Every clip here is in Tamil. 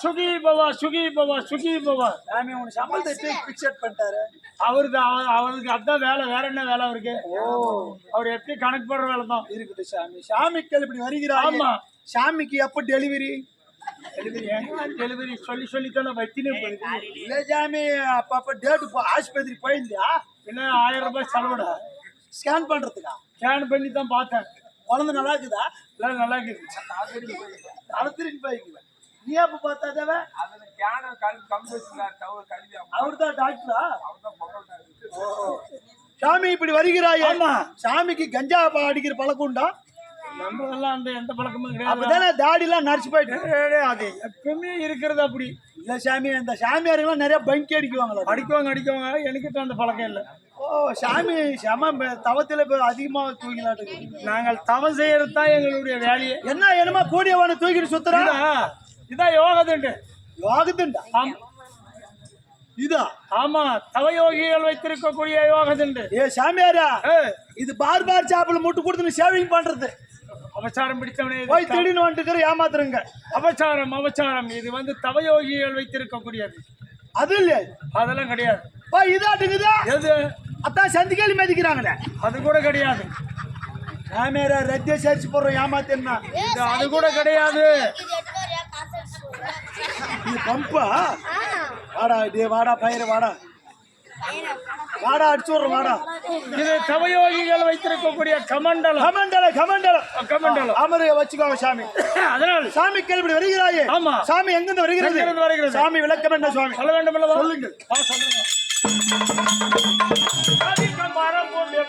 சுகி பவா சுகி பவா சுகி பவா. சாமி உன் சம்பளத்தை பிக்சர் பண்ணிட்டாரு. அவருக்கு அவ- அவருக்கு அதான் வேலை வேற என்ன வேலை அவருக்கு? அவர் எப்படி கணக்கு போடுற வேலை தான். இருக்கட்டும் சாமி. சாமிக்கள் இப்படி வருகிறாங்க ஆமா. சாமிக்கு எப்ப டெலிவரி டெலிவரி டெலிவரி சொல்லி சொல்லி தானே போயிருக்கு இல்ல சாமி அப்பப்ப டேட்டு ஆஸ்பத்திரி போயிருந்தியா? என்ன ஆயிரம் ரூபாய் செலவுடா? ஸ்கேன் பண்றதுக்கா? ஸ்கேன் பண்ணி தான் பார்த்தேன். குழந்தை நல்லா இருக்குதா? எல்லாம் நல்லா இருக்குது. நீ அப்ப பார்த்தா தேவை அதுல கேன தவிர கல்வி அவர் தான் டாக்டரா? சாமி இப்படி வருகிறாய்? ஆமா. சாமிக்கு கஞ்சா பா- அடிக்கிற பழக்கம் உண்டா? நம்ம எல்லாம் அந்த எந்த பழக்கமும் கிடையாது. அப்பதானே தாடி எல்லாம் நடிச்சு போயிட்டு அது எப்பவுமே இருக்கிறது அப்படி. இல்ல சாமி இந்த சாமியாருங்கெல்லாம் நிறைய பங்கி அடிக்குவாங்களா. அடிக்குவாங்க அடிக்குவாங்க. எனக்கிட்ட அந்த பழக்கம் இல்லை. ஓ சாமி செம தவத்துல இப்ப அதிகமா தூங்கிலாட்டு நாங்கள் தவம் செய்யறது தான் எங்களுடைய வேலையே. என்ன என்னமா கூடியவன தூக்கிட்டு சுத்துறா? இதான் யோகதுண்டு. யோகத்துண்டா ஆம். இதா? ஆமா தவயோகிகள் வைத்திருக்கக்கூடிய யோகதுண்டு. ஏ சாமியாரா? இது பார் பார் சாப்பிட முட்டு கொடுத்து சேவிங் பண்றது. அபச்சாரம் பிடித்தவனே போய் திடீர்னு வந்துட்டு ஏமாத்துறங்க. அபச்சாரம் அபச்சாரம். இது வந்து தவயோகிகள் வைத்திருக்கக்கூடியது. அது இல்லையா. அதெல்லாம் கிடையாது. போய் இதாட்டுக்குதா எது? அதான் சந்திக்காளி மதிக்கிறாங்களே. அது கூட கிடையாது. சாமியாரா ரத்திய சரிச்சு போடுறோம் ஏமாத்தேன்னா இது அது கூட கிடையாது. இது பம்பா? வாடா டே வாடா பயிர வாடா. வாடா அடிச்சு வாடா. இது தவயோகிகள் வைத்திருக்கக்கூடிய கமண்டலம். கமண்டலம் கமண்டலம். கமண்டலம். அமரைய வச்சுக்கோங்க சாமி. அதனால் சாமி கேள்வி வருகிறாயே? ஆமா. சாமி எங்கிருந்து வருகிறது? வருகிறது? சாமி விளக்கம் என்ன சுவாமி சொல்ல வேண்டும் அல்லவா? சொல்லுங்கள். ஆ, சொல்லுங்க. மரம் போன்று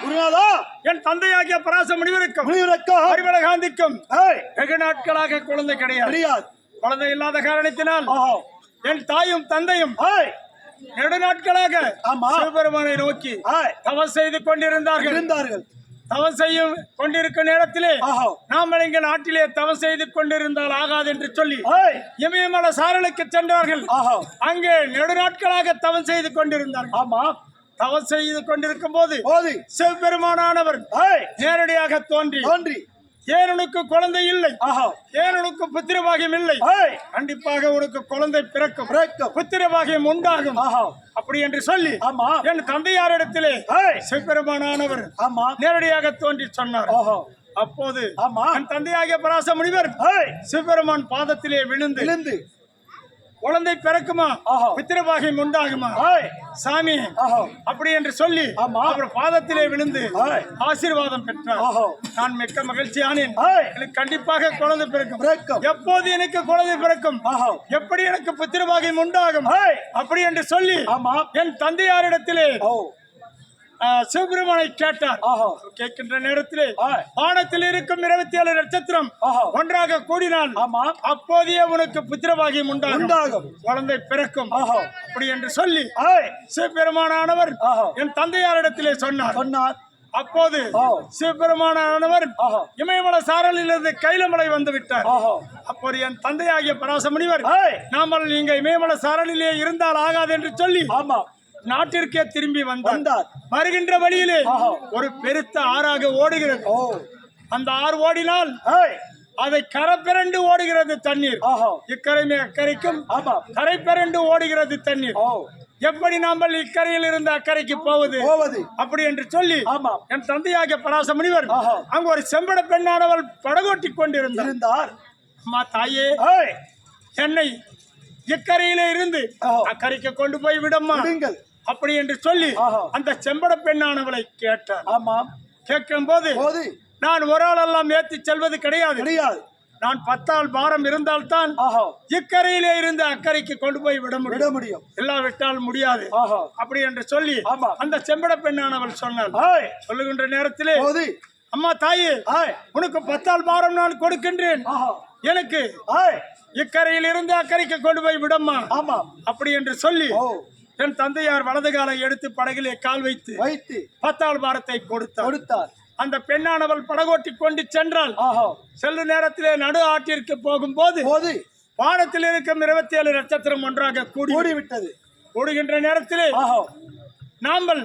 குருநாதா என் தந்தையாகிய பராச முனிவருக்கும் முனிவரக்கா அறிவட காந்திக்கும் வெகு நாட்களாக குழந்தை கிடையாது. குழந்தை இல்லாத காரணத்தினால் என் தாயும் தந்தையும் ஏய். நெடு நாட்களாக ஆமா. சிவபெருமானை நோக்கி தவம் செய்து கொண்டிருந்தார்கள். இருந்தார்கள். தவம் செய்யும் கொண்டிருக்கும் நேரத்திலே ஆஹா. நாம் இங்க நாட்டிலே தவம் செய்து கொண்டிருந்தால் ஆகாது என்று சொல்லி இமயமல சாரலுக்கு சென்றார்கள் ஆஹா. அங்கே நெடு நாட்களாக தவம் செய்து கொண்டிருந்தார்கள். ஆமா. தவம் செய்து கொண்டிருக்கும் போது ஏய் நேரடியாக தோன்றி தோன்றி. ஏனனுக்கு குழந்தை இல்லை. ஆஹா. ஏனனுக்கு புத்திரபாகியம் இல்லை. கண்டிப்பாக உனக்கு குழந்தை பிறக்கும். புத்திரபாகியம் உண்டாகும். ஆஹா. அப்படி என்று சொல்லி ஆமா. என் தந்தையாரிடத்திலே ஏய். சிவபெருமானானவர் ஆமா. நேரடியாக தோன்றி சொன்னார். அப்போது ஆமா. என் தந்தையாகிய பராச முனிவர் சிவபெருமான் பாதத்திலே விழுந்து விழுந்து குழந்தை பிறக்குமா. பித்திரபாகியம் உண்டாகுமா? சாமி அப்படி என்று சொல்லி. அவர் பாதத்திலே விழுந்து ஆசீர்வாதம் பெற்றார். நான் மிக்க மகிழ்ச்சியானேன். எனக்கு கண்டிப்பாக குழந்தை பிறக்கும். எப்போது எனக்கு குழந்தை பிறக்கும்? எப்படி எனக்கு புத்திரபாகியம் உண்டாகும்? அப்படி என்று சொல்லி என் தந்தையாரிடத்திலே சிவபெருமானை கேட்டார். ஆஹா. கேட்கின்ற நேரத்திலே வானத்தில் இருக்கும் இருபத்தி ஏழு நட்சத்திரம் ஒன்றாக கூடினால் ஆமா. அப்போதையே உனக்கு புத்திரபாகியம் உண்டாகும். குழந்தை பிறக்கும். ஆஹா. அப்படி என்று சொல்லி சிவபெருமானானவர் என் தந்தையாரிடத்திலே சொன்னார். சொன்னார். அப்போது. சிவபெருமானவர். இமயமலை சாரலிலிருந்து கைலமலை வந்து விட்டார். அப்போது என் தந்தையாகிய பராச முனிவர் ஏய். நாமல் நீங்க இமயமலை சாரலிலே இருந்தால் ஆகாது என்று சொல்லி ஆமா. நாட்டிற்கே திரும்பி வந்தார். வருகின்ற வழியிலே. ஒரு பெருத்த ஆறாக ஓடுகிறது. அந்த ஆறு ஓடினால் அதை கரை பிறண்டு ஓடுகிறது தண்ணீர். இக்கரைமே அக்கறைக்கும் கரை பிறண்டு ஓடுகிறது தண்ணீர். எப்படி நாமல் இக்கரையில் இருந்து அக்கறைக்கு போவது? அப்படி என்று சொல்லி என் தந்தையாகிய பராச முனிவர். அங்கு ஒரு செம்பட பெண்ணானவள் படகோட்டி கொண்டிருந்தார். அம்மா தாயே. என்னை இக்கரையிலே இருந்து. அக்கறைக்கு கொண்டு போய் விடம்மா. அப்படி என்று சொல்லி. அந்த செம்பட பெண்ணானவளை கேட்டார். ஆமாம். கேட்கும் போது. நான் ஒரு ஆளெல்லாம் ஏத்தி செல்வது கிடையாது. கிடையாது. நான் பத்தாள் பாரம் இருந்தால்தான் இக்கரையிலே இருந்து அக்கறைக்கு கொண்டு போய் விட விட முடியும். முடியும் இல்லாவிட்டால் முடியாது. அப்படி என்று சொல்லி ஆமா. அந்த செம்பட பெண்ணானவள் சொன்னாள். சொல்லுகின்ற நேரத்திலே அம்மா தாயே உனக்கு பத்தாள் பாரம் நான் கொடுக்கின்றேன். எனக்கு இக்கரையில் இருந்து அக்கறைக்கு கொண்டு போய் விடம்மா. ஆமாம் அப்படி என்று சொல்லி என் தந்தையார் வலது காலை எடுத்து படகிலே கால் வைத்து வைத்து பத்தாள் பாரத்தை கொடுத்தார். கொடுத்தார். அந்த பெண்ணானவள் படகோட்டி கொண்டு சென்றால் செல்லு நேரத்திலே நடு ஆற்றிற்கு போகும்போது போது வானத்தில் இருக்கும் இருபத்தி ஏழு நட்சத்திரம் ஒன்றாக கூடி கூடி விட்டது கூடுகின்ற நேரத்திலே ஆஹா. நாமல்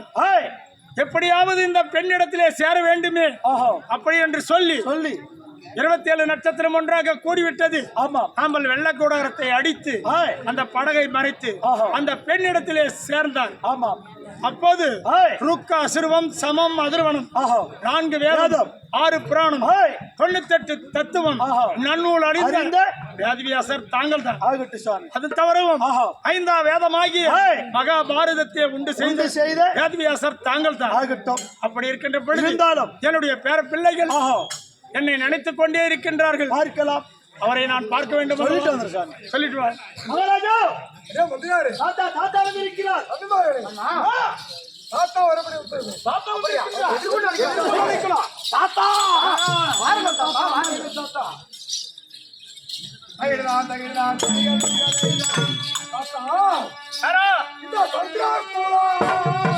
எப்படியாவது இந்த பெண்ணிடத்திலே சேர வேண்டுமே அப்படி என்று சொல்லி சொல்லி இருபத்தி ஏழு நட்சத்திரம் ஒன்றாக கூடிவிட்டது. ஆமாம். நாமல் வெள்ளக்கூடாரத்தை அடித்து அந்த படகை மறைத்து. அந்த பெண்ணிடத்திலே சேர்ந்தார். ஆமாம். அப்போது ருக்க அசுருவம் சமம் அதிர்வனம் நான்கு வேதம். ஆறு புராணம் ஏய் தொண்ணூத்தெட்டு தத்துவம். நன்னூல் அறிந்த வேதவியாசர் தாங்கள் தான் அது தவறவும். ஐந்தா வேதமாகிய ஏய். மகாபாரதத்தை உண்டு செய்த செய்த வேதவியாசர் தாங்கள் தான் ஆகட்டும். அப்படி இருக்கின்ற பொழுது என்னுடைய பேர பிள்ளைகள் என்னை நினைத்துக் கொண்டே இருக்கின்றார்கள். பார்க்கலாம். அவரை நான் பார்க்க வேண்டும் சொல்லிட்டு மகாராஜா! தாத்தா தாத்தா வந்து இருக்கிறார் தாத்தா வரப்படி தாத்தா. தாத்தா! வாருங்கள் தாத்தா வாருங்கள் தாத்தா. தகிடுதான், தகிடுதான். தாத்தா! யாரா? இந்த சொல்றார் போலாம்.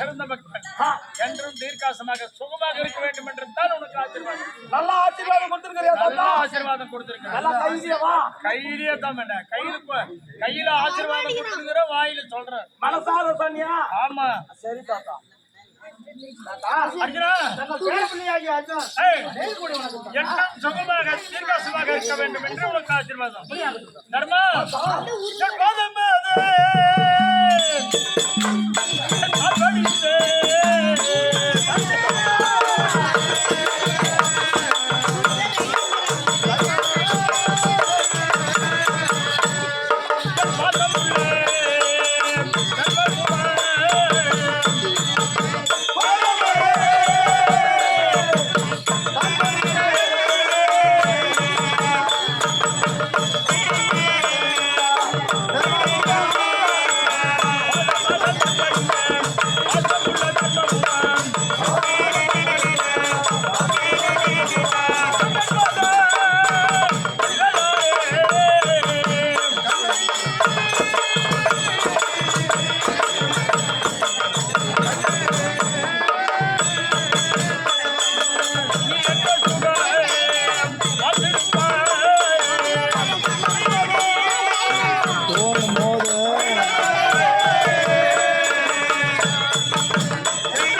சிறந்த பக்தன் என்றும் தீர்க்காசமாக சுகமாக இருக்க வேண்டும் என்று தான் உனக்கு ஆசீர்வாதம். நல்லா ஆசீர்வாதம் கொடுத்திருக்கிறியா நல்ல ஆசீர்வாதம் கொடுத்திருக்க நல்லா கைசியா வா. கையிலேயே தான் என்ன கையில கையில ஆசீர்வாதம் கொடுத்துருக்கிற வாயில சொல்றேன். மனசார சொன்னியா? ஆமா. சரி தாத்தா. சுகமாக தீர்க்காசமாக இருக்க வேண்டும் என்று உனக்கு ஆசீர்வாதம். தர்மா. என் பாதம் அது. என்